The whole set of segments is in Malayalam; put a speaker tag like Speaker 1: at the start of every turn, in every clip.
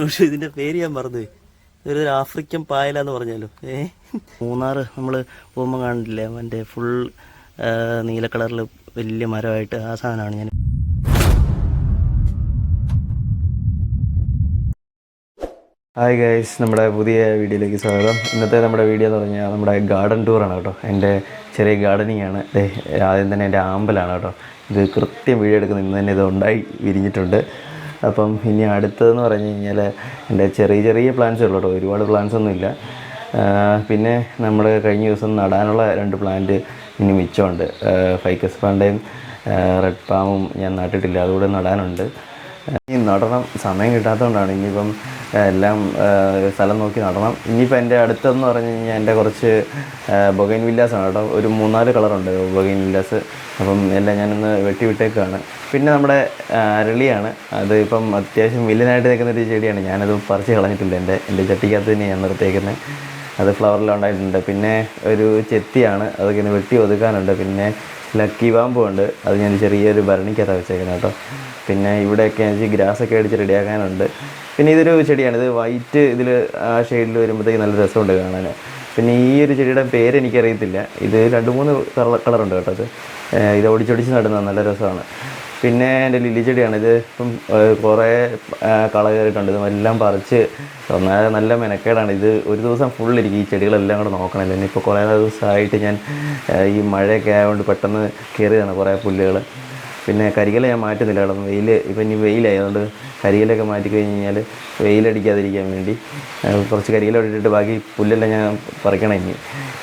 Speaker 1: പക്ഷെ ഇതിന്റെ പേര് ഞാൻ പറഞ്ഞു ഇതൊരു ആഫ്രിക്കൻ പായല എന്ന് പറഞ്ഞാലോ? ഏ? മൂന്നാറ് നമ്മൾ പോകുമ്പോൾ കാണില്ലേ അവന്റെ ഫുൾ നീല കളറിൽ വലിയ മരമായിട്ട് ആ സാധനമാണ് ഞാൻ
Speaker 2: ഹായ് ഗൈസ് നമ്മുടെ പുതിയ വീഡിയോയിലേക്ക് സ്വാഗതം. ഇന്നത്തെ നമ്മുടെ വീഡിയോ എന്ന് പറഞ്ഞാൽ നമ്മുടെ ഗാർഡൻ ടൂറാണ് കേട്ടോ. എന്റെ ചെറിയ ഗാർഡനിങ് ആണ്. ദേ, ആദ്യം തന്നെ എന്റെ ആമ്പലാണ് കേട്ടോ. ഇത് കൃത്യം വീഡിയോ എടുക്കുന്ന ഇന്ന് തന്നെ ഇത് ഉണ്ടായി വിരിഞ്ഞിട്ടുണ്ട്. അപ്പം ഇനി അടുത്തതെന്ന് പറഞ്ഞു കഴിഞ്ഞാൽ എന്റെ ചെറിയ ചെറിയ പ്ലാൻസ് ഉള്ളൂ കേട്ടോ ഒരുപാട് പ്ലാൻസ് ഒന്നുമില്ല. പിന്നെ നമ്മൾ കഴിഞ്ഞ ദിവസം നടാനുള്ള രണ്ട് പ്ലാന്റ് ഇനി മിച്ചമുണ്ട്. ഫൈക്കസ് പാണ്ടയും റെഡ് പാമും ഞാൻ നട്ടിട്ടില്ല. അതുകൂടെ നടാനുണ്ട്. ഇനി നടണം. സമയം കിട്ടാത്തതുകൊണ്ടാണ് ഇനിയിപ്പം എല്ലാം സ്ഥലം നോക്കി നടണം. ഇനിയിപ്പോൾ എന്റെ അടുത്തെന്ന് പറഞ്ഞു കഴിഞ്ഞാൽ എന്റെ കുറച്ച് ബൊഗൈൻ വില്ലാസാണ് കേട്ടോ. ഒരു മൂന്നാൽ കളറുണ്ട് ബൊഗൈൻ വില്ലാസ്. അപ്പം എല്ലാം ഞാനൊന്ന് വെട്ടിവിട്ടേക്കാണ് പിന്നെ നമ്മുടെ അരളിയാണ്. അത് ഇപ്പം അത്യാവശ്യം വില്ലനായിട്ട് നിൽക്കുന്ന ഒരു ചെടിയാണ്. ഞാനത് പറിച്ച് കളഞ്ഞിട്ടില്ല. എന്റെ എന്റെ ചട്ടിക്കകത്ത് തന്നെ ഞാൻ നിർത്തിയേക്കുന്നത് അത് ഫ്ലവറിലുണ്ടായിട്ടുണ്ട് പിന്നെ ഒരു ചെത്തിയാണ്. അതൊക്കെ വെട്ടി ഒതുക്കാനുണ്ട്. പിന്നെ ലക്കി ബാമ്പും ഉണ്ട്. അത് ഞാൻ ചെറിയൊരു ഭരണിക്കകത്താണ് വെച്ചേക്കുന്നത് കേട്ടോ. പിന്നെ ഇവിടെയൊക്കെ എനിക്ക് ഗ്രാസൊക്കെ അടിച്ച് റെഡിയാക്കാനുണ്ട്. പിന്നെ ഇതൊരു ചെടിയാണ്. ഇത് വൈറ്റ് ഇതിൽ ആ ഷെയ്ഡിൽ വരുമ്പോഴത്തേക്ക് നല്ല രസമുണ്ട് കാണാൻ പിന്നെ ഈ ഒരു ചെടിയുടെ പേര് എനിക്കറിയത്തില്ല. ഇത് രണ്ട് മൂന്ന് കളർ കളറുണ്ട് കേട്ടോ അത്. ഇത് ഒടിച്ചൊടിച്ച് നടുന്ന നല്ല രസമാണ്. പിന്നെ എന്റെ ലില്ലി ചെടിയാണ്. ഇത് ഇപ്പം കുറേ കള കയറിയിട്ടുണ്ട്. ഇതെല്ലാം പറിച്ച് ഒന്നാമത് നല്ല മെനക്കേടാണ്. ഇത് ഒരു ദിവസം ഫുൾ ഇരിക്കും. ഈ ചെടികളെല്ലാം കൂടെ നോക്കണമല്ലോ ഇനിയിപ്പോൾ കുറേ ദിവസമായിട്ട് ഞാൻ ഈ മഴയൊക്കെ ആയതുകൊണ്ട് പെട്ടെന്ന് കയറിയതാണ് കുറേ പുല്ലുകൾ പിന്നെ കരികല ഞാൻ മാറ്റുന്നില്ല കേട്ടോ. വെയിൽ ഇപ്പം ഇനി വെയിലായതുകൊണ്ട് കരികലൊക്കെ മാറ്റി കഴിഞ്ഞ് കഴിഞ്ഞാൽ വെയിലടിക്കാതിരിക്കാൻ വേണ്ടി കുറച്ച് കരികല ഇട്ടിട്ട് ബാക്കി പുല്ലെല്ലാം ഞാൻ പറിക്കണം ഇനി.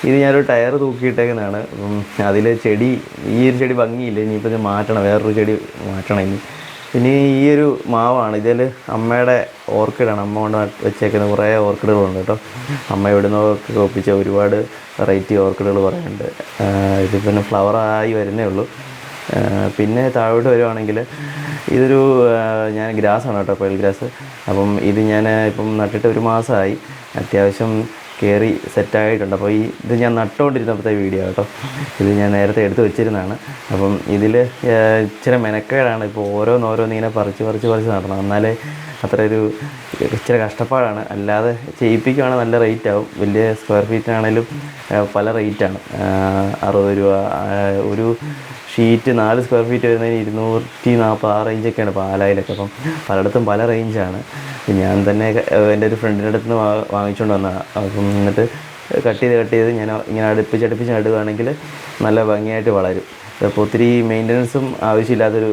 Speaker 2: ഇത് ഞാനൊരു ടയർ തൂക്കിയിട്ടേക്കുന്നതാണ്. അതിൽ ചെടി ഈ ഒരു ചെടി ഭംഗിയില്ല. ഇനിയിപ്പോൾ ഇത് മാറ്റണം. വേറൊരു ചെടി മാറ്റണം ഇനി. പിന്നെ ഈ ഒരു മാവാണ്. ഇതിൽ അമ്മയുടെ ഓർക്കിഡാണ്. അമ്മ കൊണ്ട് വെച്ചേക്കുന്ന കുറേ ഓർക്കിഡുകളുണ്ട് കേട്ടോ. അമ്മ എവിടെ നിന്നൊക്കെ ഒപ്പിച്ച ഒരുപാട് വെറൈറ്റി ഓർക്കിഡുകൾ പറയുന്നുണ്ട്. ഇത് പിന്നെ ഫ്ലവറായി വരുന്നേ ഉള്ളൂ. പിന്നെ താഴോട്ട് വരുവാണെങ്കിൽ ഇതൊരു ഞാൻ ഗ്രാസാണ് കേട്ടോ പെൽ ഗ്രാസ്. അപ്പം ഇത് ഞാൻ ഇപ്പം നട്ടിട്ട് ഒരു മാസമായി. അത്യാവശ്യം കയറി സെറ്റായിട്ടുണ്ട്. അപ്പോൾ ഈ ഇത് ഞാൻ നട്ടുകൊണ്ടിരുന്നപ്പോഴത്തെ വീഡിയോ കേട്ടോ. ഇത് ഞാൻ നേരത്തെ എടുത്തു വെച്ചിരുന്നതാണ്. അപ്പം ഇതിൽ ഇച്ചിരി മെനക്കേടാണ്. ഇപ്പോൾ ഓരോന്നോരോന്ന് ഇങ്ങനെ പറിച്ച് പറിച്ച് പറിച്ച് നടണം. എന്നാലേ അത്ര ഒരു ഇച്ചിരി കഷ്ടപ്പാടാണ്. അല്ലാതെ ചെയ്യിപ്പിക്കുകയാണെങ്കിൽ നല്ല റേറ്റ് ആവും വലിയ സ്ക്വയർ ഫീറ്റിനാണേലും പല റേറ്റാണ്. അറുപത് രൂപ ഒരു ഷീറ്റ് നാല് സ്ക്വയർ ഫീറ്റ് വരുന്നതിന് ഇരുന്നൂറ്റി നാൽപ്പത് ആ റേഞ്ചൊക്കെയാണ് പാലായിലൊക്കെ. അപ്പം പലയിടത്തും പല റേഞ്ചാണ്. ഞാൻ തന്നെ എന്റെ ഒരു ഫ്രണ്ടിന്റെ അടുത്ത് നിന്ന് വാങ്ങിച്ചുകൊണ്ട് വന്നതാണ് അപ്പം എന്നിട്ട് കട്ട് ചെയ്ത് കട്ട് ചെയ്ത് ഞാൻ ഇങ്ങനെ അടുപ്പിച്ച് അടുപ്പിച്ച് നടുകയാണെങ്കിൽ നല്ല ഭംഗിയായിട്ട് വളരും. അപ്പോൾ ഒത്തിരി മെയിന്റനൻസും ആവശ്യമില്ലാത്തൊരു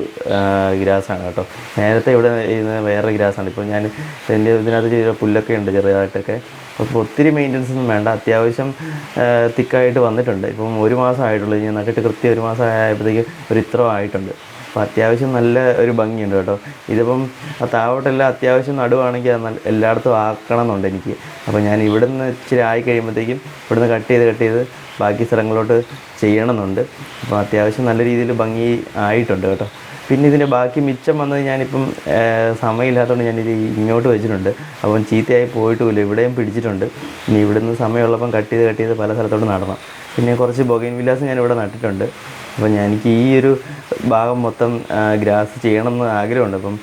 Speaker 2: ഗ്രാസാണ് കേട്ടോ. നേരത്തെ ഇവിടെ ഇരുന്ന വേറെ ഗ്രാസാണ്. ഇപ്പോൾ ഞാൻ എന്റെ ഇതിനകത്ത് ചെറിയ പുല്ലൊക്കെ ഉണ്ട് ചെറുതായിട്ടൊക്കെ. അപ്പോൾ ഒത്തിരി മെയിന്റനൻസ് ഒന്നും വേണ്ട. അത്യാവശ്യം തിക്കായിട്ട് വന്നിട്ടുണ്ട്. ഇപ്പം ഒരു മാസം ആയിട്ടുള്ളൂ. ഞാൻ നട്ടിട്ട് കൃത്യം ഒരു മാസം ആയപ്പോഴത്തേക്ക് ഒരു ഇത്ര ആയിട്ടുണ്ട്. അപ്പോൾ അത്യാവശ്യം നല്ല ഒരു ഭംഗിയുണ്ട് കേട്ടോ. ഇതിപ്പം താവോട്ടെല്ലാം അത്യാവശ്യം നടുവാണെങ്കിൽ അത് എല്ലായിടത്തും ആക്കണം എന്നുണ്ട് എനിക്ക്. അപ്പോൾ ഞാൻ ഇവിടെ നിന്ന് ഇച്ചിരി ആയി കഴിയുമ്പോഴത്തേക്കും ഇവിടുന്ന് കട്ട് ചെയ്ത് കട്ട് ചെയ്ത് ബാക്കി സ്ഥലങ്ങളിലോട്ട് ചെയ്യണമെന്നുണ്ട്. അപ്പോൾ അത്യാവശ്യം നല്ല രീതിയിൽ ഭംഗി ആയിട്ടുണ്ട് കേട്ടോ. പിന്നെ ഇതിന്റെ ബാക്കി മിച്ചം വന്നത് ഞാനിപ്പം സമയമില്ലാത്തതുകൊണ്ട് ഞാനിത് ഇങ്ങോട്ട് വെച്ചിട്ടുണ്ട്. അപ്പം ചീത്തയായി പോയിട്ടുമില്ല ഇവിടെയും പിടിച്ചിട്ടുണ്ട്. ഇനി ഇവിടുന്ന് സമയമുള്ളപ്പം കട്ട് ചെയ്ത് കട്ട് ചെയ്ത് പല സ്ഥലത്തോട്ട് നടണം. പിന്നെ കുറച്ച് ബൊഗൈൻ വില്ലാസ് ഞാൻ ഇവിടെ നട്ടിട്ടുണ്ട്. അപ്പം ഞാൻ എനിക്ക് ഈ ഒരു ഭാഗം മൊത്തം ഗ്രാസ് ചെയ്യണമെന്ന് ആഗ്രഹമുണ്ട്. അപ്പം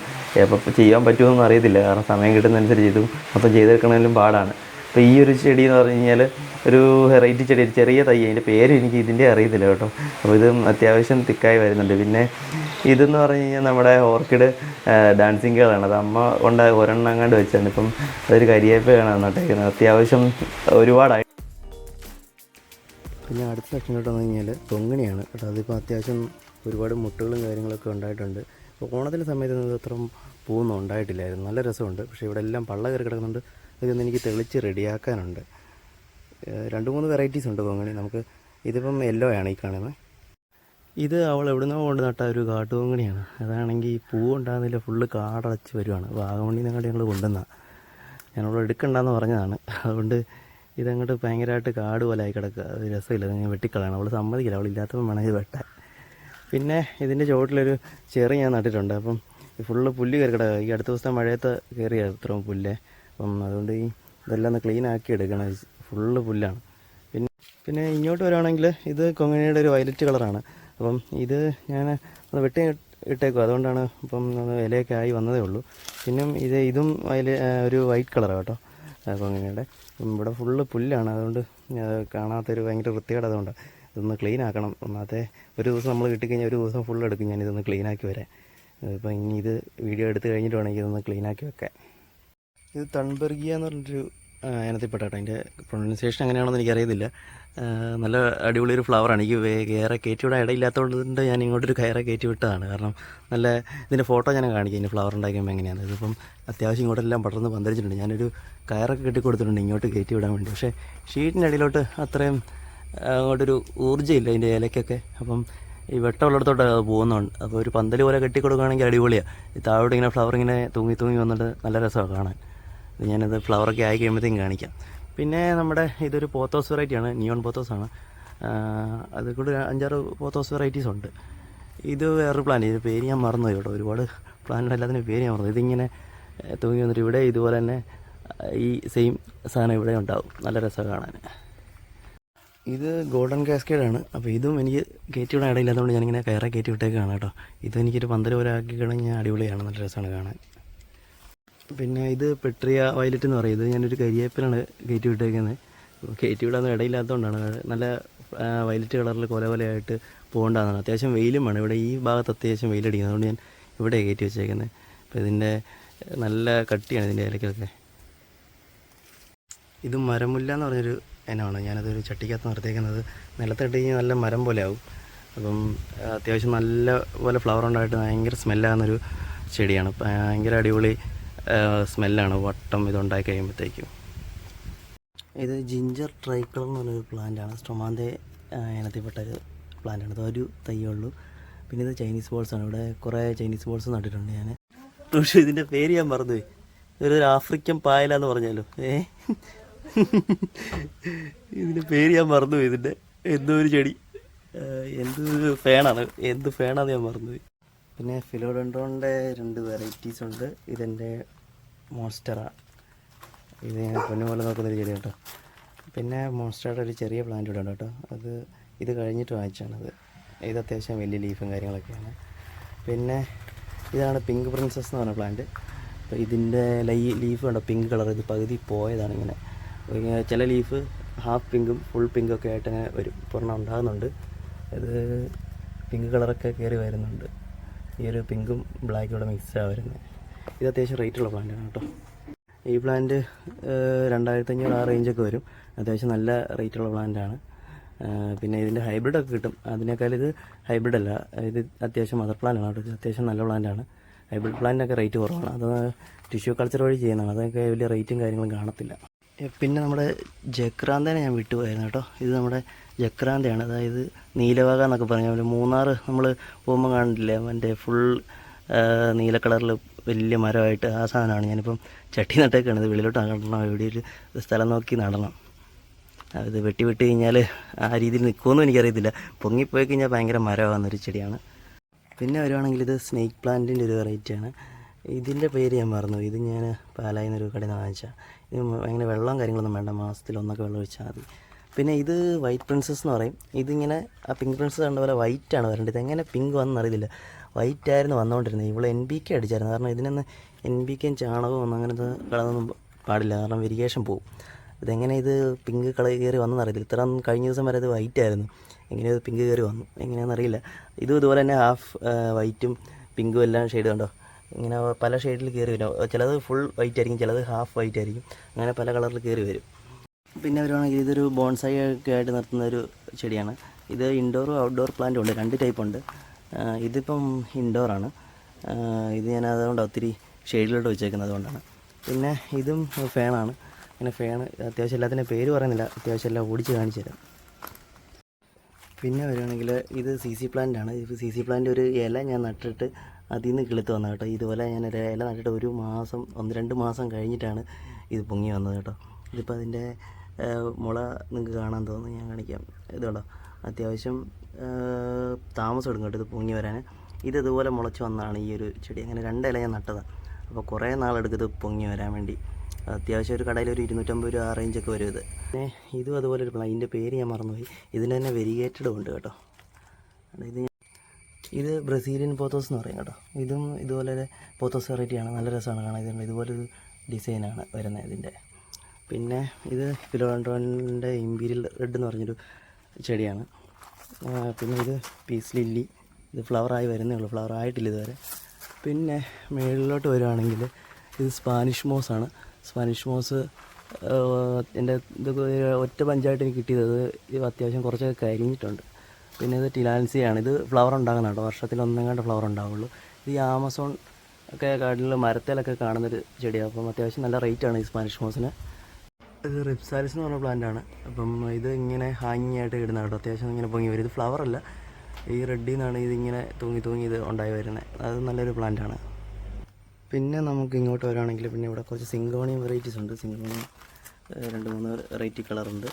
Speaker 2: എപ്പോൾ ചെയ്യാൻ പറ്റുമെന്നൊന്നും അറിയത്തില്ല. കാരണം സമയം കിട്ടുന്നതനുസരിച്ച് ഇതും മൊത്തം ചെയ്തെടുക്കണമെങ്കിലും പാടാണ്. അപ്പോൾ ഈ ഒരു ചെടി എന്ന് പറഞ്ഞു കഴിഞ്ഞാൽ ഒരു വെറൈറ്റി ചെടി ഒരു ചെറിയ തൈ. അതിന്റെ പേര് എനിക്ക് ഇതിന്റെ അറിയത്തില്ല കേട്ടോ. അപ്പോൾ ഇതും അത്യാവശ്യം തിക്കായി വരുന്നുണ്ട്. പിന്നെ ഇതെന്ന് പറഞ്ഞു കഴിഞ്ഞാൽ നമ്മുടെ ഓർക്കിഡ് ഡാൻസിങ് കേളാണ് അത് അമ്മ കൊണ്ട് ഒരെണ്ണം കണ്ട് വെച്ചാണ്. ഇപ്പം അതൊരു കരിയേപ്പയാണ് നട്ടേക്കുന്നത് അത്യാവശ്യം ഒരുപാടായി.
Speaker 1: പിന്നെ അടുത്ത സെക്ഷനിലോട്ട് വന്നു കഴിഞ്ഞാൽ തൊങ്ങണിയാണ് കേട്ടോ. അതിപ്പോൾ അത്യാവശ്യം ഒരുപാട് മുട്ടുകളും കാര്യങ്ങളൊക്കെ ഉണ്ടായിട്ടുണ്ട്. ഓണത്തിന്റെ സമയത്ത് ഇത് അത്ര പൂവൊന്നും ഉണ്ടായിട്ടില്ലായിരുന്നു. നല്ല രസമുണ്ട്. പക്ഷേ ഇവിടെ എല്ലാം പള്ള കയറി കിടക്കുന്നുണ്ട്. അതൊന്ന് എനിക്ക് തെളിച്ച് റെഡിയാക്കാനുണ്ട് രണ്ട് മൂന്ന് വെറൈറ്റീസ് ഉണ്ട് പൊങ്ങണി നമുക്ക് ഇതിപ്പം യെല്ലോ ആണ് ഈ കാണുന്നത് ഇത് അവൾ എവിടുന്നോ കൊണ്ട് നട്ട ഒരു കാട്ടുകൊങ്ങണിയാണ് അതാണെങ്കിൽ പൂ ഉണ്ടാകുന്നില്ല ഫുള്ള് കാടടച്ച് വരുവാണ്. വാഗമണ്ണിൽ നിന്നങ്ങോട്ട് ഞങ്ങൾ കൊണ്ടുവന്ന. ഞാനവിടെ എടുക്കണ്ടെന്ന് പറഞ്ഞതാണ്. അതുകൊണ്ട് ഇതങ്ങോട്ട് ഭയങ്കരമായിട്ട് കാട് പോലെ ആയി കിടക്കുക. അത് രസമില്ല. അത് ഞാൻ വെട്ടിക്കളയണം. അവൾ സമ്മതിക്കില്ല. അവൾ ഇല്ലാത്തപ്പം വേണം ഇത് വെട്ടാൻ. പിന്നെ ഇതിന്റെ ചുവട്ടിലൊരു ചെറി ഞാൻ നട്ടിട്ടുണ്ട്. അപ്പം ഫുള്ള് പുല്ല് കയറി കിടക്കുക. ഈ അടുത്ത ദിവസത്തെ മഴയത്ത് കയറിയ ഇത്രയും പുല്ല്. അപ്പം അതുകൊണ്ട് ഈ ഇതെല്ലാം ഒന്ന് ക്ലീൻ ആക്കി എടുക്കണം. ഫുള്ള് പുല്ലാണ്. പിന്നെ പിന്നെ ഇങ്ങോട്ട് വരുവാണെങ്കിൽ ഇത് കൊങ്ങണിയുടെ ഒരു വയലറ്റ് കളറാണ് അപ്പം ഇത് ഞാൻ ഒന്ന് വെട്ടി ഇട്ടേക്കും. അതുകൊണ്ടാണ് ഇപ്പം അത് ഇലയൊക്കെ ആയി വന്നതേ ഉള്ളൂ. പിന്നെ ഇത് ഇതും അതിൽ ഒരു വൈറ്റ് കളറാണ് കേട്ടോ. കൊങ്ങിനിയുടെ ഇവിടെ ഫുള്ള് പുല്ലാണ്. അതുകൊണ്ട് അത് കാണാത്തൊരു ഭയങ്കര വൃത്തികേട് അതുകൊണ്ട്. ഇതൊന്ന് ക്ലീൻ ആക്കണം. ഒന്നാമത്തെ ഒരു ദിവസം നമ്മൾ കിട്ടിക്കഴിഞ്ഞാൽ ഒരു ദിവസം ഫുൾ എടുക്കും. ഞാൻ ഇതൊന്ന് ക്ലീൻ ആക്കി വരാം ഇപ്പം ഇനി ഇത് വീഡിയോ എടുത്ത് കഴിഞ്ഞിട്ട് വേണമെങ്കിൽ ഇതൊന്ന് ക്ലീൻ ആക്കി വെക്കാൻ ഇത് തൺബെർഗിയ എന്ന് പറഞ്ഞൊരു ഇനത്തിൽപ്പെട്ട കേട്ടോ അതിന്റെ പ്രൊണൗൺസിയേഷൻ എങ്ങനെയാണെന്ന് എനിക്കറിയത്തില്ല. നല്ല അടിപൊളി ഒരു ഫ്ലവറാണ് എനിക്ക് കയറെ കയറ്റി വിടാൻ ഇടയില്ലാത്തതുകൊണ്ട് ഞാൻ ഇങ്ങോട്ടൊരു കയറെ കയറ്റി വിട്ടതാണ്. കാരണം നല്ല ഇതിന്റെ ഫോട്ടോ ഞാൻ കാണിക്കാം. ഇതിന്റെ ഫ്ലവർ ഉണ്ടാക്കുമ്പോൾ എങ്ങനെയാണ് ഇതിപ്പം അത്യാവശ്യം ഇങ്ങോട്ടെല്ലാം പടർന്ന് പന്തരിച്ചിട്ടുണ്ട് ഞാനൊരു കയറൊക്കെ കെട്ടി കൊടുത്തിട്ടുണ്ട് ഇങ്ങോട്ട് കയറ്റി വിടാൻ വേണ്ടി. പക്ഷേ ഷീറ്റിന്റെ അടിയിലോട്ട് അത്രയും അങ്ങോട്ടൊരു ഊർജമില്ല അതിന്റെ ഇലയ്ക്കൊക്കെ അപ്പം ഈ വെട്ടമുള്ളിടത്തോട്ട് പോകുന്നുണ്ട്. അപ്പോൾ ഒരു പന്തൽ പോലെ കെട്ടി കൊടുക്കുകയാണെങ്കിൽ അടിപൊളിയാണ് ഈ താഴോട്ട് ഇങ്ങനെ ഫ്ലവർ ഇങ്ങനെ തൂങ്ങി തൂങ്ങി വന്നിട്ട് നല്ല രസമാണ് കാണാൻ. ഇത് ഞാനത് ഫ്ലവറൊക്കെ ആയി കഴിയുമ്പോഴത്തേക്കും കാണിക്കാം. പിന്നെ നമ്മുടെ ഇതൊരു പോത്തോസ് വെറൈറ്റിയാണ് നിയോൺ പോത്തോസ് ആണ്. അത് കൂടെ അഞ്ചാറ് പോത്തോസ് വെറൈറ്റീസ് ഉണ്ട്. ഇത് വേറൊരു പ്ലാൻ ഇത് പേര് ഞാൻ മറന്നുപോയി കേട്ടോ. ഒരുപാട് പ്ലാനുകൾ എല്ലാത്തിനും പേര് ഞാൻ മറന്നു ഇതിങ്ങനെ തൂങ്ങി വന്നിട്ട് ഇവിടെ ഇതുപോലെ തന്നെ ഈ സെയിം സാധനം ഇവിടെ ഉണ്ടാവും. നല്ല രസമാണ് കാണാൻ. ഇത് ഗോൾഡൻ കാസ്കേഡാണ് അപ്പോൾ ഇതും എനിക്ക് കയറ്റി വിടാൻ ഇടയില്ലാത്തതുകൊണ്ട് ഞാനിങ്ങനെ കയറെ കയറ്റി വിട്ടേക്കാണ് കേട്ടോ. ഇതെനിക്കൊരു പന്തൽ പോലെ ആക്കി കഴിഞ്ഞാൽ അടിപൊളിയാണ്. നല്ല രസമാണ് കാണാൻ. പിന്നെ ഇത് പെട്രിയ വയലറ്റ് എന്ന് പറയുന്നത് ഞാനൊരു കരിയേപ്പിലാണ് കയറ്റി വിട്ടേക്കുന്നത്. കയറ്റി വിടാൻ ഇടയില്ലാത്തതുകൊണ്ടാണ്. നല്ല വയലറ്റ് കളറിൽ കൊല കൊലയായിട്ട് പോകേണ്ടതാണ്. അത്യാവശ്യം വെയിലും വേണം. ഇവിടെ ഈ ഭാഗത്ത് അത്യാവശ്യം വെയിലടിക്കുന്നത് അതുകൊണ്ട് ഞാൻ ഇവിടെ കയറ്റി വെച്ചേക്കുന്നത്. അപ്പോൾ ഇതിന്റെ നല്ല കട്ടിയാണ് ഇതിന്റെ ഇലക്കൊക്കെ ഇത് മരമുല്ല എന്ന് പറഞ്ഞൊരു ഇനമാണ്. ഞാനതൊരു ചട്ടിക്കകത്ത് നിർത്തിയേക്കുന്നത്. നിലത്തിട്ട് കഴിഞ്ഞാൽ നല്ല മരം പോലെ ആവും. അപ്പം അത്യാവശ്യം നല്ല പോലെ ഫ്ലവർ ഉണ്ടായിട്ട് ഭയങ്കര സ്മെല്ലാകുന്നൊരു ചെടിയാണ്. ഭയങ്കര അടിപൊളി സ്മെല്ലാണ് വട്ടം ഇതുണ്ടായി കഴിയുമ്പോഴത്തേക്കും. ഇത് ജിഞ്ചർ ട്രൈക്കളർ എന്ന് പറഞ്ഞൊരു പ്ലാന്റാണ് സ്ട്രൊമാന്റെ ഇനത്തിൽപ്പെട്ട ഒരു പ്ലാന്റാണ് അതൊരു തൈയേ ഉള്ളൂ. പിന്നെ ഇത് ചൈനീസ് ബോൾസാണ് ഇവിടെ കുറേ ചൈനീസ് ബോൾസ് നട്ടിട്ടുണ്ട് ഞാൻ പക്ഷേ ഇതിന്റെ പേര് ഞാൻ മറന്നുപോയി. ഇതൊരു ആഫ്രിക്കൻ പായല എന്ന് പറഞ്ഞാലോ. ഏ? ഇതിന്റെ പേര് ഞാൻ മറന്നുപോയി ഇതിന്റെ എന്തോ ഒരു ചെടി. എന്ത് ഫേണാണ് എന്ത് ഫേണാന്ന് ഞാൻ മറന്നുപോയി. പിന്നെ ഫിലോഡൻഡ്രോണിന്റെ രണ്ട് വെറൈറ്റീസ് ഉണ്ട്. ഇതെന്റെ മോൺസ്റ്ററ ഇത് ഞാൻ പൊന്നു പോലെ നോക്കുന്നൊരു ചെടി കേട്ടോ. പിന്നെ മോൺസ്റ്ററുടെ ഒരു ചെറിയ പ്ലാന്റ് ഇവിടെ ഉണ്ട് കേട്ടോ. അത് ഇത് കഴിഞ്ഞിട്ട് വാങ്ങിച്ചാണത് ഇത് അത്യാവശ്യം വലിയ ലീഫും കാര്യങ്ങളൊക്കെയാണ്. പിന്നെ ഇതാണ് പിങ്ക് പ്രിൻസസ് എന്ന് പറഞ്ഞ പ്ലാന്റ് അപ്പോൾ ഇതിന്റെ ലൈ ലീഫ് കണ്ടോ? പിങ്ക് കളർ ഇത് പകുതി പോയതാണ് ഇങ്ങനെ. ഇങ്ങനെ ചില ലീഫ് ഹാഫ് പിങ്കും ഫുൾ പിങ്കും ഒക്കെ ആയിട്ട് അങ്ങനെ ഒരു പൂർണം ഉണ്ടാകുന്നുണ്ട്. ഇത് പിങ്ക് കളറൊക്കെ കയറി വരുന്നുണ്ട്. ഈ ഒരു പിങ്കും ബ്ലാക്കും കൂടെ മിക്സ്ഡാണ് വരുന്നത് ഇത് അത്യാവശ്യം റേറ്റുള്ള പ്ലാന്റാണ് കേട്ടോ. ഈ പ്ലാന്റ് രണ്ടായിരത്തി അഞ്ഞൂറ് ആ റേഞ്ചൊക്കെ വരും. അത്യാവശ്യം നല്ല റേറ്റുള്ള പ്ലാന്റാണ് പിന്നെ ഇതിന്റെ ഹൈബ്രിഡൊക്കെ കിട്ടും. അതിനേക്കാൾ ഇത് ഹൈബ്രിഡ് അല്ല. ഇത് അത്യാവശ്യം മദർ പ്ലാന്റാണ് കേട്ടോ. അത്യാവശ്യം നല്ല പ്ലാന്റാണ് ഹൈബ്രിഡ് പ്ലാന്റിനൊക്കെ റേറ്റ് കുറവാണ്. അത് ടിഷ്യൂ കൾച്ചർ വഴി ചെയ്യുന്നതാണ്. അതൊക്കെ വലിയ റേറ്റും കാര്യങ്ങളും കാണത്തില്ല. പിന്നെ നമ്മുടെ ജക്രാന്തനെ ഞാൻ വിട്ടുപോയിരുന്നു കേട്ടോ. ഇത് നമ്മുടെ ജക്രാന്തയാണ് അതായത് നീലവാക എന്നൊക്കെ പറഞ്ഞാൽ മൂന്നാറ് നമ്മൾ പോകുമ്പോൾ കാണില്ലേ അവന്റെ ഫുൾ നീല കളറിൽ വലിയ മരമായിട്ട് ആ സാധനമാണ്. ഞാനിപ്പം ചട്ടി നട്ടേക്കാണ്. ഇത് വെളിയിലോട്ട് നടണം എവിടെയൊരു സ്ഥലം നോക്കി നടണം. അത് വെട്ടി വെട്ടി കഴിഞ്ഞാൽ ആ രീതിയിൽ നിൽക്കുമെന്നും എനിക്കറിയത്തില്ല. പൊങ്ങിപ്പോയി കഴിഞ്ഞാൽ ഭയങ്കര മരമാകുന്നൊരു ചെടിയാണ്. പിന്നെ വരുവാണെങ്കിൽ ഇത് സ്നേക്ക് പ്ലാന്റിന്റെ ഒരു വെറൈറ്റിയാണ് ഇതിന്റെ പേര് ഞാൻ മറന്നു ഇത് ഞാൻ പാലായിൽ നിന്നൊരു കടയിൽ നിന്ന് വാങ്ങിച്ചാൽ ഇത് ഭയങ്കര വെള്ളം കാര്യങ്ങളൊന്നും വേണ്ട. മാസത്തിൽ ഒന്നൊക്കെ വെള്ളം ഒഴിച്ചാൽ മതി. പിന്നെ ഇത് വൈറ്റ് പ്രിൻസസ് എന്ന് പറയും. ഇതിങ്ങനെ ആ പിങ്ക് പ്രിൻസസ് കണ്ട പോലെ വൈറ്റ് ആണ് വരേണ്ടത്. എങ്ങനെ പിങ്ക് വന്നു അറിയില്ല. വൈറ്റ് ആയിരുന്നു വന്നുകൊണ്ടിരുന്നത് ഇവിടെ എൻ ബി കെ അടിച്ചായിരുന്നു. കാരണം ഇതിനൊന്ന് എൻ ബി കെയും ചാണകവും ഒന്നും അങ്ങനത്തെ കളറൊന്നും പാടില്ല. കാരണം വെരിഗേഷൻ പോകും ഇതെങ്ങനെ ഇത് പിങ്ക് കളർ കയറി വന്നെന്നറിയില്ല ഇത്ര കഴിഞ്ഞ ദിവസം വരെ ഇത് വൈറ്റ് ആയിരുന്നു. എങ്ങനെ ഇത് പിങ്ക് കയറി വന്നു? എങ്ങനെയാണെന്ന് അറിയില്ല. ഇതും ഇതുപോലെ തന്നെ ഹാഫ് വൈറ്റും പിങ്കും എല്ലാം ഷെയ്ഡ് കണ്ടോ? ഇങ്ങനെ പല ഷെയ്ഡിൽ കയറി വരും. ചിലത് ഫുൾ വൈറ്റ് ആയിരിക്കും. ചിലത് ഹാഫ് വൈറ്റ് ആയിരിക്കും. അങ്ങനെ പല കളറിൽ കയറി വരും. പിന്നെ വരുവാണെങ്കിൽ ഇതൊരു ബോൺസായി ഒക്കെ ആയിട്ട് നിർത്തുന്ന ഒരു ചെടിയാണ്. ഇത് ഇൻഡോറും ഔട്ട്ഡോർ പ്ലാന്റും ഉണ്ട്. രണ്ട് ടൈപ്പ് ഉണ്ട്. ഇതിപ്പം ഇൻഡോറാണ് ഇത് ഞാൻ അതുകൊണ്ട് ഒത്തിരി ഷെയ്ഡിലോട്ട് വെച്ചേക്കുന്നത് അതുകൊണ്ടാണ്. പിന്നെ ഇതും ഫാനാണ് പിന്നെ ഫാൻ അത്യാവശ്യം എല്ലാത്തിന്റെ പേര് പറയുന്നില്ല. അത്യാവശ്യം എല്ലാം ഓടിച്ച് കാണിച്ചു തരാം. പിന്നെ വരുവാണെങ്കിൽ ഇത് സി സി പ്ലാന്റ് ആണ്. സി സി പ്ലാന്റ് ഒരു ഇല ഞാൻ നട്ടിട്ട് അതിൽ നിന്ന് കിളുത്ത് വന്നത് കേട്ടോ. ഇതുപോലെ ഞാൻ ഒരു ഇല നട്ടിട്ട് ഒരു മാസം ഒന്ന് രണ്ട് മാസം കഴിഞ്ഞിട്ടാണ് ഇത് പൊങ്ങി വന്നത് കേട്ടോ. ഇതിപ്പോൾ അതിന്റെ മുള നിങ്ങൾക്ക് കാണാൻ തോന്നുന്നു. ഞാൻ കാണിക്കാം. ഇത് കേട്ടോ അത്യാവശ്യം താമസം എടുക്കും കേട്ടോ ഇത് പൊങ്ങി വരാൻ. ഇത് ഇതുപോലെ മുളച്ച് വന്നതാണ് ഈ ഒരു ചെടി. അങ്ങനെ രണ്ട് ഇല ഞാൻ നട്ടതാണ് അപ്പോൾ കുറേ നാളെടുക്കും ഇത് പൊങ്ങി വരാൻ വേണ്ടി. അത്യാവശ്യം ഒരു കടയിൽ ഒരു ഇരുന്നൂറ്റമ്പത് രൂപ ആ റേഞ്ചൊക്കെ വരും ഇത്. പിന്നെ ഇതും അതുപോലെ ഒരു പ്ലാൻ ഇതിന്റെ പേര് ഞാൻ മറന്നുപോയി. ഇതിന് തന്നെ വെരിഗേറ്റഡും ഉണ്ട് കേട്ടോ. ഇത് ഇത് ബ്രസീലിയൻ പോത്തോസ് എന്ന് പറയും കേട്ടോ. ഇതും ഇതുപോലെ പോത്തോസ് വെറൈറ്റിയാണ് നല്ല രസമാണ് കാണാൻ. ഇതുണ്ട്. ഇതുപോലൊരു ഡിസൈനാണ് വരുന്നത് ഇതിന്റെ പിന്നെ ഇത് ഫിലോഡ്രോണിന്റെ ഇമ്പീരിയൽ റെഡ് എന്ന് പറഞ്ഞൊരു ചെടിയാണ്. പിന്നെ ഇത് പീസ് ലില്ലി. ഇത് ഫ്ലവറായി വരുന്നേ ഉള്ളൂ. ഫ്ലവർ ആയിട്ടില്ല ഇതുവരെ. പിന്നെ മേളിലോട്ട് വരുവാണെങ്കിൽ ഇത് സ്പാനിഷ് മോസാണ് സ്പാനിഷ് മോസ് എന്റെ ഇതൊക്കെ ഒറ്റ പഞ്ചായത്ത് എനിക്ക് കിട്ടിയത് ഇത് അത്യാവശ്യം കുറച്ചൊക്കെ കരിഞ്ഞിട്ടുണ്ട്. പിന്നെ ഇത് ടിലാൻസിയാണ്. ഇത് ഫ്ലവർ ഉണ്ടാകുന്ന കേട്ടോ. വർഷത്തിൽ ഒന്നെങ്ങാണ്ട് ഫ്ലവർ ഉണ്ടാവുള്ളൂ. ഇത് ഈ ആമസോൺ ഒക്കെ കാട്ടിൽ മരത്തിലൊക്കെ കാണുന്നൊരു ചെടിയാണ്. അപ്പം അത്യാവശ്യം നല്ല റേറ്റാണ് ഈ സ്പാനിഷ് മോസിന്. ഇത് റിപ്സാലിസ് എന്ന് പറഞ്ഞ പ്ലാന്റ് ആണ്. അപ്പം ഇത് ഇങ്ങനെ ഹാങ്ങിങ് ആയിട്ട് ഇടുന്ന കേട്ടോ. അത്യാവശ്യം ഇങ്ങനെ പൊങ്ങി വരും. ഇത് ഫ്ലവർ അല്ല. ഈ റെഡിൽ നിന്നാണ് ഇതിങ്ങനെ തൂങ്ങി തൂങ്ങി ഇത് ഉണ്ടായി വരുന്നത്. അത് നല്ലൊരു പ്ലാന്റ് ആണ്. പിന്നെ നമുക്ക് ഇങ്ങോട്ട് വരാണെങ്കിൽ പിന്നെ ഇവിടെ കുറച്ച് സിങ്കോണിയം വെറൈറ്റീസ് ഉണ്ട്. സിങ്കോണിയം രണ്ട് മൂന്ന് വെറൈറ്റി കളറുണ്ട്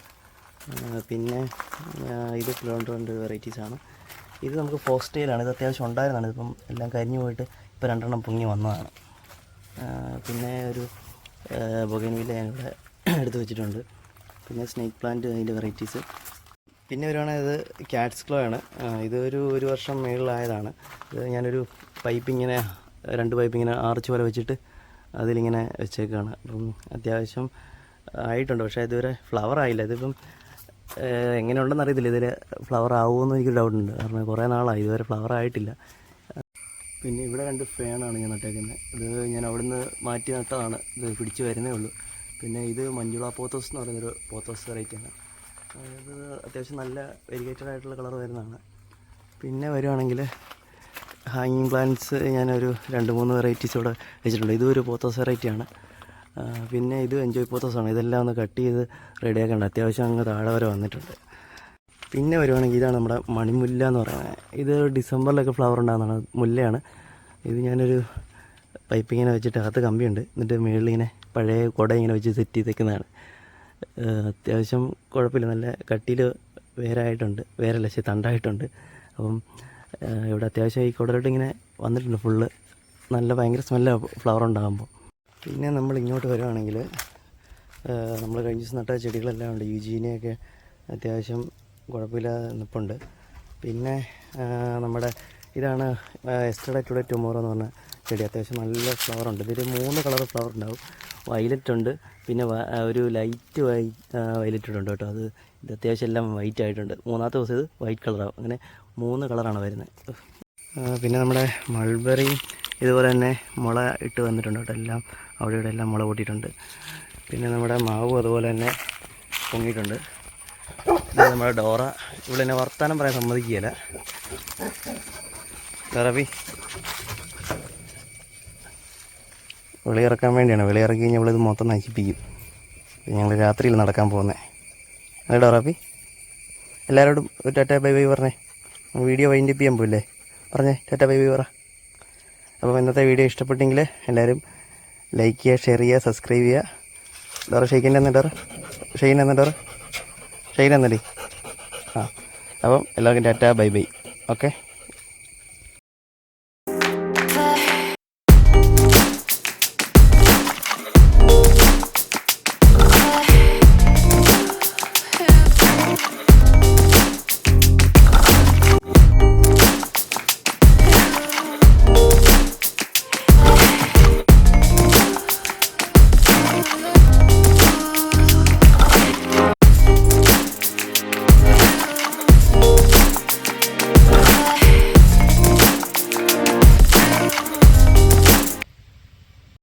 Speaker 1: പിന്നെ ഇത് ഇത് രണ്ട് വെറൈറ്റീസ് ആണ്. ഇത് നമുക്ക് ഫോസ്റ്റെയിലാണ് ഇത് അത്യാവശ്യം ഉണ്ടായിരുന്നതാണ്. ഇതിപ്പം എല്ലാം കരിഞ്ഞു പോയിട്ട് ഇപ്പോൾ രണ്ടെണ്ണം പൊങ്ങി വന്നതാണ്. പിന്നെ ഒരു ബൊഗൈൻവില്ല ഞാനിവിടെ എടുത്ത് വെച്ചിട്ടുണ്ട്. പിന്നെ സ്നേക്ക് പ്ലാന്റ് അതിന്റെ വെറൈറ്റീസ് പിന്നെ വരുവാണെങ്കിൽ ഇത് ക്യാറ്റ്സ് ക്ലോ ആണ്. ഇത് ഒരു ഒരു വർഷം മേളിലായതാണ്. ഇത് ഞാനൊരു പൈപ്പ് ഇങ്ങനെ രണ്ട് പൈപ്പ് ഇങ്ങനെ ആർച്ച് പോലെ വെച്ചിട്ട് അതിലിങ്ങനെ വെച്ചേക്കാണ്. അപ്പം അത്യാവശ്യം ആയിട്ടുണ്ട്. പക്ഷേ ഇതുവരെ ഫ്ലവർ ആയില്ല. ഇതിപ്പം എങ്ങനെയുണ്ടെന്ന് അറിയത്തില്ല. ഇതിൽ ഫ്ലവർ ആവുമെന്ന് എനിക്ക് ഡൗട്ടുണ്ട് കാരണം കുറേ നാളായി. ഇതുവരെ ഫ്ലവർ ആയിട്ടില്ല. പിന്നെ ഇവിടെ രണ്ട് ഫാനാണ് ഞാൻ നട്ടേക്കുന്നത് ഇത് ഞാൻ അവിടുന്ന് മാറ്റി നട്ടതാണ്. ഇത് പിടിച്ച് വരുന്നേ ഉള്ളൂ. പിന്നെ ഇത് മഞ്ജുള പോത്തോസ് എന്ന് പറയുന്നൊരു പോത്തോസ് വെറൈറ്റിയാണ്. ഇത് അത്യാവശ്യം നല്ല വെരിഗേറ്റഡ് ആയിട്ടുള്ള കളർ വരുന്നതാണ്. പിന്നെ വരുവാണെങ്കിൽ ഹാങ്ങിങ് പ്ലാന്റ്സ് ഞാനൊരു രണ്ട് മൂന്ന് വെറൈറ്റീസ് ഇവിടെ വെച്ചിട്ടുണ്ട്. ഇതും ഒരു പോത്തോസ് വെറൈറ്റിയാണ്. പിന്നെ ഇത് എൻജോയ് പോത്തോസാണ് ഇതെല്ലാം ഒന്ന് കട്ട് ചെയ്ത് റെഡിയാക്കേണ്ട അത്യാവശ്യം അങ്ങ് താഴെ വരെ വന്നിട്ടുണ്ട്. പിന്നെ വരുവാണെങ്കിൽ ഇതാണ് നമ്മുടെ മണിമുല്ല എന്ന് പറയുന്നത്. ഇത് ഡിസംബറിലൊക്കെ ഫ്ലവർ ഉണ്ടാകുന്നതാണ് മുല്ലയാണ്. ഇത് ഞാനൊരു പൈപ്പിങ്ങനെ വെച്ചിട്ട് അകത്ത് കമ്പിയുണ്ട്. എന്നിട്ട് മുകളിൽ ഇങ്ങനെ പഴയ കുട ഇങ്ങനെ വെച്ച് സെറ്റ് ചെയ്തേക്കുന്നതാണ്. അത്യാവശ്യം കുഴപ്പമില്ല. നല്ല കട്ടിയിൽ വേരായിട്ടുണ്ട്. വേരല്ല ശരി തണ്ടായിട്ടുണ്ട്. അപ്പം ഇവിടെ അത്യാവശ്യം ഈ കുടലോട്ട് ഇങ്ങനെ വന്നിട്ടുണ്ട് ഫുള്ള്. നല്ല ഭയങ്കര സ്മെല്ല ഫ്ലവർ ഉണ്ടാകുമ്പോൾ പിന്നെ നമ്മൾ ഇങ്ങോട്ട് വരുവാണെങ്കിൽ നമ്മൾ കഴിഞ്ഞ ദിവസം നട്ട ചെടികളെല്ലാം ഉണ്ട്. യുജീനിയൊക്കെ അത്യാവശ്യം കുഴപ്പമില്ലാതെ നിൽപ്പുണ്ട് പിന്നെ നമ്മുടെ ഇതാണ് എസ്റ്റർഡേ ടുഡേ ടുമോറോ എന്ന് പറഞ്ഞ ചെടി. അത്യാവശ്യം നല്ല ഫ്ലവർ ഉണ്ട്. ഇതിൽ മൂന്ന് കളർ ഫ്ലവർ ഉണ്ടാവും. വയലറ്റ് ഉണ്ട് പിന്നെ ഒരു ലൈറ്റ് വൈ വൈലറ്റ് ഉണ്ട് കേട്ടോ. അത് ഇത് അത്യാവശ്യം എല്ലാം വൈറ്റ് ആയിട്ടുണ്ട്. മൂന്നാമത്തെ ദിവസം ഇത് വൈറ്റ് കളറാവും അങ്ങനെ മൂന്ന് കളറാണ് വരുന്നത്. പിന്നെ നമ്മുടെ മൾബറി ഇതുപോലെ തന്നെ മുള ഇട്ട് വന്നിട്ടുണ്ട് കേട്ടോ. എല്ലാം അവിടെ ഇവിടെ എല്ലാം മുള പൊട്ടിയിട്ടുണ്ട്. പിന്നെ നമ്മുടെ മാവ് അതുപോലെ തന്നെ പൊങ്ങിയിട്ടുണ്ട്. നമ്മുടെ ഡോറ. ഇവിടെ എന്നെ വർത്താനം പറയാൻ സമ്മതിക്കുകയില്ല. വെളിയിറക്കാൻ വേണ്ടിയാണ്. വെളിയിറക്കി കഴിഞ്ഞാൽ ഇവളിത് മൊത്തം നശിപ്പിക്കും. ഞങ്ങൾ രാത്രിയിൽ നടക്കാൻ പോകുന്നത് അല്ലേ ഡോറാപ്പി? എല്ലാവരോടും ഒരു ടാറ്റ ബൈ ബൈ പറഞ്ഞേ. വീഡിയോ വൈൻഡപ്പ് ചെയ്യാൻ പോയില്ലേ പറഞ്ഞേ ടാറ്റ ബൈ ബൈ പറ. അപ്പോൾ ഇന്നത്തെ വീഡിയോ ഇഷ്ടപ്പെട്ടെങ്കിൽ എല്ലാവരും ലൈക്ക് ചെയ്യുക ഷെയർ ചെയ്യുക സബ്സ്ക്രൈബ് ചെയ്യുക. ഡോറ ഷെയ്ക്കിന്റെ എന്നാ ഡോറ. ഷെയ്ൻ എന്നാ ഡോറ. ഷെയ്ൻ എന്നടി. ആ അപ്പം എല്ലാവർക്കും ടാറ്റ ബൈ ബൈ. ഓക്കെ?